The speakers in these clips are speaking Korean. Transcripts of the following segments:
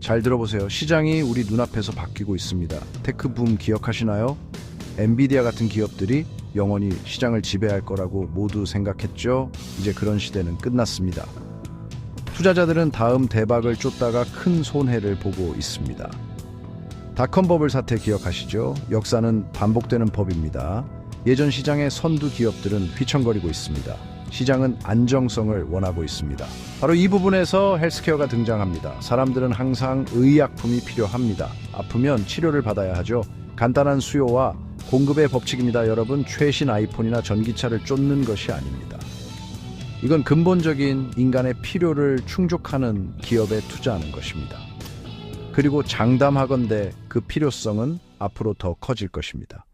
잘 들어보세요. 시장이 우리 눈앞에서 바뀌고 있습니다. 테크붐 기억하시나요? 엔비디아 같은 기업들이 영원히 시장을 지배할 거라고 모두 생각했죠. 이제 그런 시대는 끝났습니다. 투자자들은 다음 대박을 쫓다가 큰 손해를 보고 있습니다. 닷컴 버블 사태 기억하시죠? 역사는 반복되는 법입니다. 예전 시장의 선두 기업들은 휘청거리고 있습니다. 시장은 안정성을 원하고 있습니다. 바로 이 부분에서 헬스케어가 등장합니다. 사람들은 항상 의약품이 필요합니다. 아프면 치료를 받아야 하죠. 간단한 수요와 공급의 법칙입니다. 여러분, 최신 아이폰이나 전기차를 쫓는 것이 아닙니다. 이건 근본적인 인간의 필요를 충족하는 기업에 투자하는 것입니다. 그리고 장담하건대 그 필요성은 앞으로 더 커질 것입니다.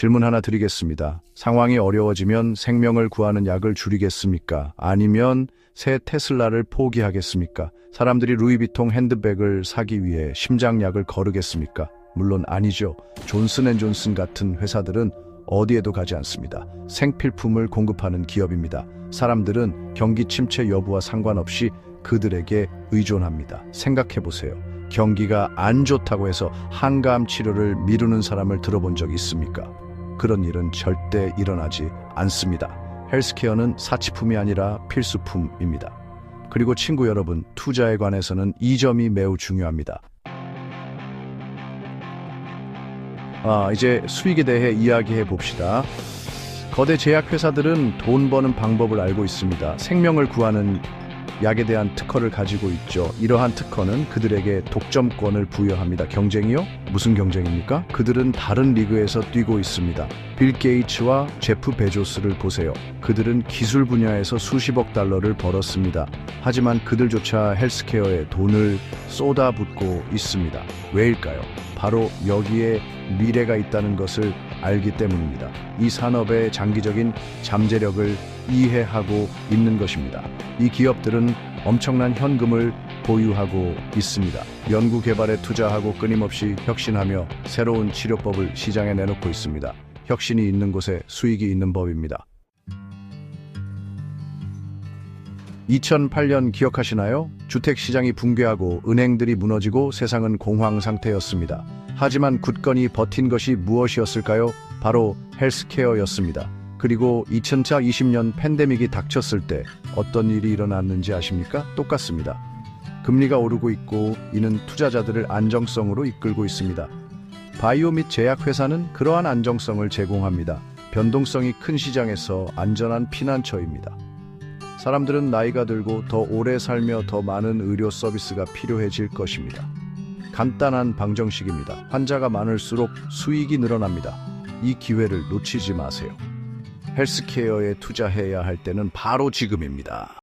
질문 하나 드리겠습니다. 상황이 어려워지면 생명을 구하는 약을 줄이겠습니까? 아니면 새 테슬라를 포기하겠습니까? 사람들이 루이비통 핸드백을 사기 위해 심장약을 거르겠습니까? 물론 아니죠. 존슨앤존슨 같은 회사들은 어디에도 가지 않습니다. 생필품을 공급하는 기업입니다. 사람들은 경기 침체 여부와 상관없이 그들에게 의존합니다. 생각해 보세요. 경기가 안 좋다고 해서 항암 치료를 미루는 사람을 들어본 적 있습니까? 그런 일은 절대 일어나지 않습니다. 헬스케어는 사치품이 아니라 필수품입니다. 그리고 친구 여러분, 투자에 관해서는 이 점이 매우 중요합니다. 아, 이제 수익에 대해 이야기해 봅시다. 거대 제약회사들은 돈 버는 방법을 알고 있습니다. 생명을 구하는 약에 대한 특허를 가지고 있죠. 이러한 특허는 그들에게 독점권을 부여합니다. 경쟁이요? 무슨 경쟁입니까? 그들은 다른 리그에서 뛰고 있습니다. 빌 게이츠와 제프 베조스를 보세요. 그들은 기술 분야에서 수십억 달러를 벌었습니다. 하지만 그들조차 헬스케어에 돈을 쏟아붓고 있습니다. 왜일까요? 바로 여기에 미래가 있다는 것을 알기 때문입니다. 이 산업의 장기적인 잠재력을 이해하고 있는 것입니다. 이 기업들은 엄청난 현금을 보유하고 있습니다. 연구 개발에 투자하고 끊임없이 혁신하며 새로운 치료법을 시장에 내놓고 있습니다. 혁신이 있는 곳에 수익이 있는 법입니다. 2008년 기억하시나요? 주택 시장이 붕괴하고 은행들이 무너지고 세상은 공황 상태였습니다. 하지만 굳건히 버틴 것이 무엇이었을까요? 바로 헬스케어였습니다. 그리고 2020년 팬데믹이 닥쳤을 때 어떤 일이 일어났는지 아십니까? 똑같습니다. 금리가 오르고 있고 이는 투자자들을 안정성으로 이끌고 있습니다. 바이오 및 제약 회사는 그러한 안정성을 제공합니다. 변동성이 큰 시장에서 안전한 피난처입니다. 사람들은 나이가 들고 더 오래 살며 더 많은 의료 서비스가 필요해질 것입니다. 간단한 방정식입니다. 환자가 많을수록 수익이 늘어납니다. 이 기회를 놓치지 마세요. 헬스케어에 투자해야 할 때는 바로 지금입니다.